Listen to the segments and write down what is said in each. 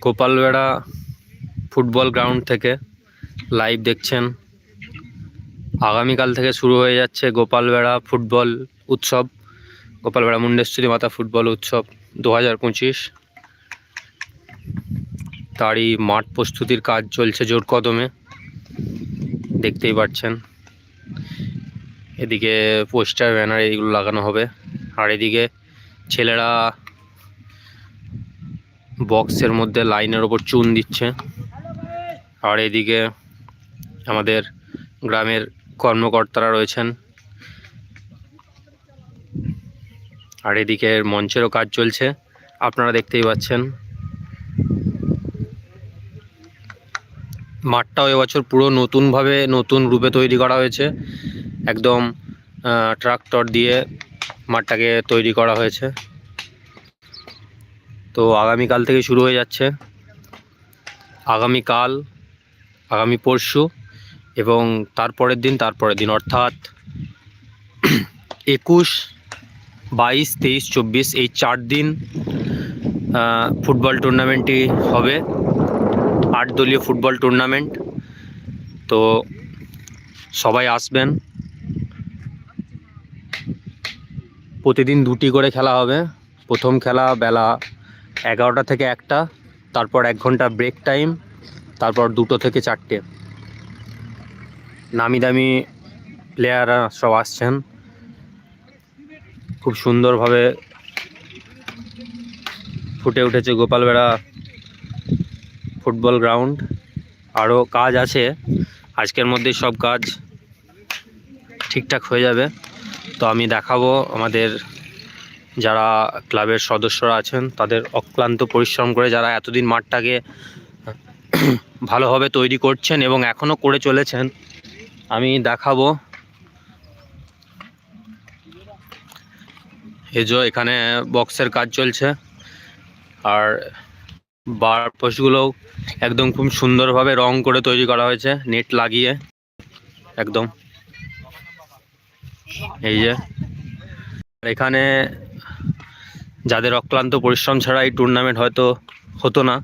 গোপালবেড়া football ground থেকে live দেখছেন। আগামীকাল থেকে শুরু হয়ে যাচ্ছে গোপালবেড়া ফুটবল উৎসব। গোপালবেড়া মুন্ডেশ্বরী মাতা ফুটবল উৎসব দু হাজার পঁচিশ। তারই মাঠ প্রস্তুতির কাজ চলছে জোর কদমে। দেখতেই পাচ্ছেন। এদিকে পোস্টার ব্যানার এইগুলো লাগানো হবে। আর এদিকে ছেলেরা বক্সের মধ্যে লাইনের ওপর চুন দিচ্ছে। আর এদিকে আমাদের গ্রামের কর্মকর্তারা রয়েছেন। আর এদিকে মঞ্চেরও কাজ চলছে। আপনারা দেখতেই পাচ্ছেন। মাঠটাও এবছর পুরো নতুনভাবে নতুন রূপে তৈরি করা হয়েছে। একদম ট্রাক্টর দিয়ে মাঠটাকে তৈরি করা হয়েছে। তো আগামীকাল থেকে শুরু হয়ে যাচ্ছে। আগামীকাল, আগামী পরশু এবং তারপরের দিন তারপরের দিন অর্থাৎ একুশ, বাইশ, তেইশ, চব্বিশ এই চার দিন ফুটবল টুর্নামেন্টটি হবে। আট দলীয় ফুটবল টুর্নামেন্ট। তো সবাই আসবেন। প্রতিদিন দুটি করে খেলা হবে। প্রথম খেলা বেলা এগারোটা থেকে একটা, তারপর এক ঘণ্টা ব্রেক টাইম তারপর দুটো থেকে চারটে। নামি দামি প্লেয়াররা সব আসছেন। খুব সুন্দরভাবে ফুটে উঠেছে গোপালবেড়া ফুটবল গ্রাউন্ড আরও কাজ আছে। আজকের মধ্যেই সব কাজ ঠিকঠাক হয়ে যাবে। তো আমি দেখাবো আমাদের যারা ক্লাবের সদস্যরা আছেন, তাদের অক্লান্ত পরিশ্রম করে যারা এতদিন মাঠটাকে ভালোভাবে তৈরি করছেন এবং এখনও করে চলেছেন, আমি দেখাবো। এই যে এখানে বক্সের কাজ চলছে, আর বার পোস্টগুলোও একদম খুব সুন্দরভাবে রং করে তৈরি করা হয়েছে, নেট লাগিয়ে, একদম। এই যে এখানে যাদের অক্লান্ত পরিশ্রম ছাড়া এই টুর্নামেন্ট হয়তো হতো না।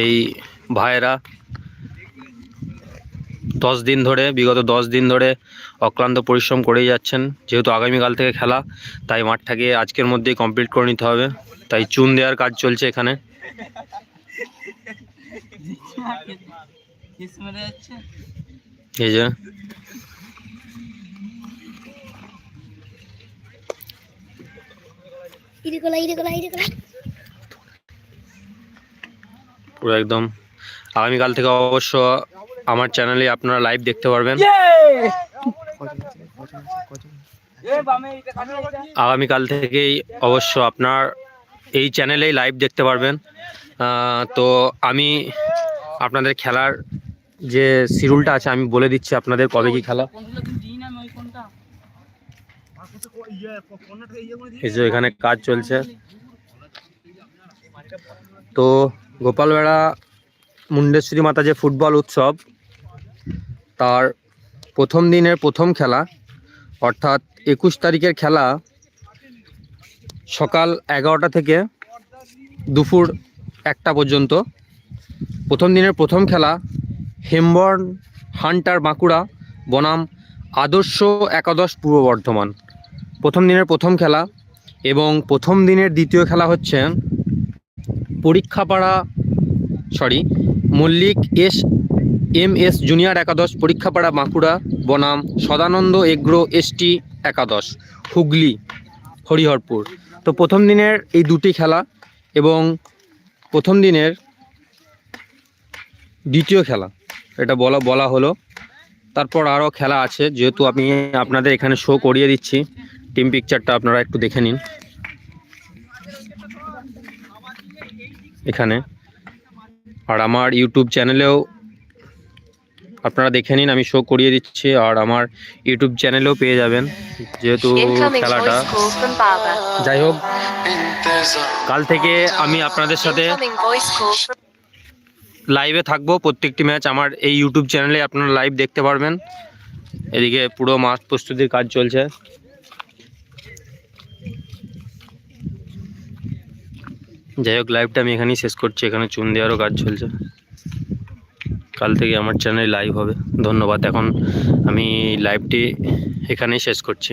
এই ভাইয়েরা দশ দিন ধরে, বিগত দশ দিন ধরে অক্লান্ত পরিশ্রম করেই যাচ্ছেন। যেহেতু আগামীকাল থেকে খেলা, তাই মাঠটাকে আজকের মধ্যেই কমপ্লিট করে নিতে হবে। তাই চুন দেওয়ার কাজ চলছে এখানে। এই যে ইরিকলা ইরিকলা ইরিকলা পুরো একদম। আগামীকাল থেকে অবশ্য আমার চ্যানেলে আপনারা লাইভ দেখতে পারবেন। আগামীকাল থেকেই অবশ্য আপনার এই চ্যানেলেই লাইভ দেখতে পারবেন। তো আমি আপনাদের খেলার যে শিডিউলটা আছে আমি বলে দিচ্ছি আপনাদের কবে কি খেলা। এই যে এখানে কাজ চলছে। তো গোপালবেড়া মুন্ডেশ্বরী মাতা যে ফুটবল উৎসব, তার প্রথম দিনের প্রথম খেলা, অর্থাৎ একুশ তারিখের খেলা সকাল এগারোটা থেকে দুপুর একটা পর্যন্ত। প্রথম দিনের প্রথম খেলা হেমবর্ন হান্টার বাঁকুড়া, বনাম আদর্শ একাদশ পূর্ব বর্ধমান। প্রথম দিনের প্রথম খেলা এবং প্রথম দিনের দ্বিতীয় খেলা হচ্ছে Parikshapara sorry Mallick S, M S junior একাদশ, পরীক্ষাপাড়া বাঁকুড়া, বনাম সদানন্দ এগ্রো এসটি একাদশ, হুগলি, হরিহরপুর। তো প্রথম দিনের এই দুটি খেলা এবং প্রথম দিনের দ্বিতীয় খেলা, এটা বলা বলা হলো। তারপর আরও খেলা আছে, যেহেতু আমি আপনাদের এখানে শো করিয়ে দিচ্ছি। টিম পিকচারটা আপনারা একটু দেখে নিন। এখানে। আর আমার ইউটিউব চ্যানেলেও আপনারা দেখে নিন আমি শো করিয়ে দিচ্ছি। আর আমার ইউটিউব চ্যানেলেও পেয়ে যাবেন যেহেতু খেলাটা. যাই হোক কাল থেকে আমি আপনাদের সাথে লাইভে থাকব। প্রত্যেকটি ম্যাচ আমার এই ইউটিউব চ্যানেলে আপনারা লাইভ দেখতে পারবেন। এদিকে পুরো মাঠ প্রস্তুতির কাজ চলছে। যাই হোক লাইভটা আমি এখানেই শেষ করছি। এখানে চুন দেওয়ারও কাজ চলছে। কাল থেকে আমার চ্যানেলে লাইভ হবে। ধন্যবাদ। এখন আমি লাইভটি এখানেই শেষ করছি।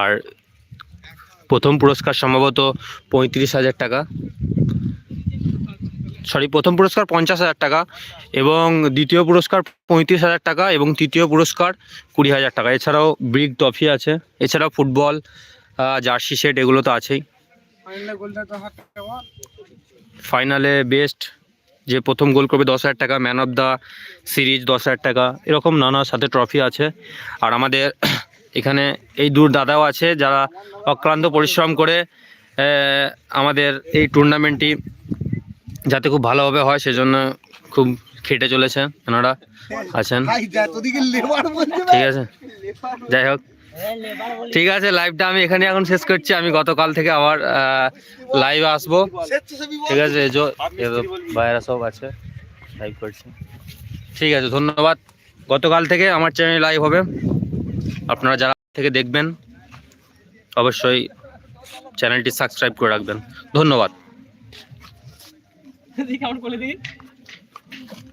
আর প্রথম পুরস্কার সম্ভবত পঁয়ত্রিশ হাজার টাকা। সরি প্রথম পুরস্কার পঞ্চাশ হাজার টাকা এবং দ্বিতীয় পুরস্কার পঁয়ত্রিশ হাজার টাকা এবং তৃতীয় পুরস্কার কুড়ি হাজার টাকা। এছাড়াও ব্রিক ট্রফি আছে, এছাড়াও ফুটবল জার্সি সেট, এগুলো তো আছেই। ফাইনালে বেস্ট যে প্রথম গোল করবে দশ হাজার টাকা ম্যান অফ দ্য সিরিজ দশ হাজার টাকা এরকম নানা সাথে ট্রফি আছে। আর আমাদের এখানে এই দূর দাদাও আছে যারা অক্লান্ত পরিশ্রম করে আমাদের এই টুর্নামেন্টটি যাতে খুব ভালোভাবে হয় সেজন্য খুব খেটে চলেছে এনারা আছেন। ঠিক আছে। যাই হোক। ঠিক আছে লাইভটা আমি এখানে এখন শেষ করছি। আমি গতকাল থেকে আবার লাইভ আসব। ঠিক আছে, এই সব আছে লাইভ করছে। ঠিক আছে, ধন্যবাদ। গতকাল থেকে আমার চ্যানেল লাইভ হবে। আপনারা যারা থেকে দেখবেন, অবশ্যই চ্যানেলটি সাবস্ক্রাইব করে রাখবেন। ধন্যবাদ।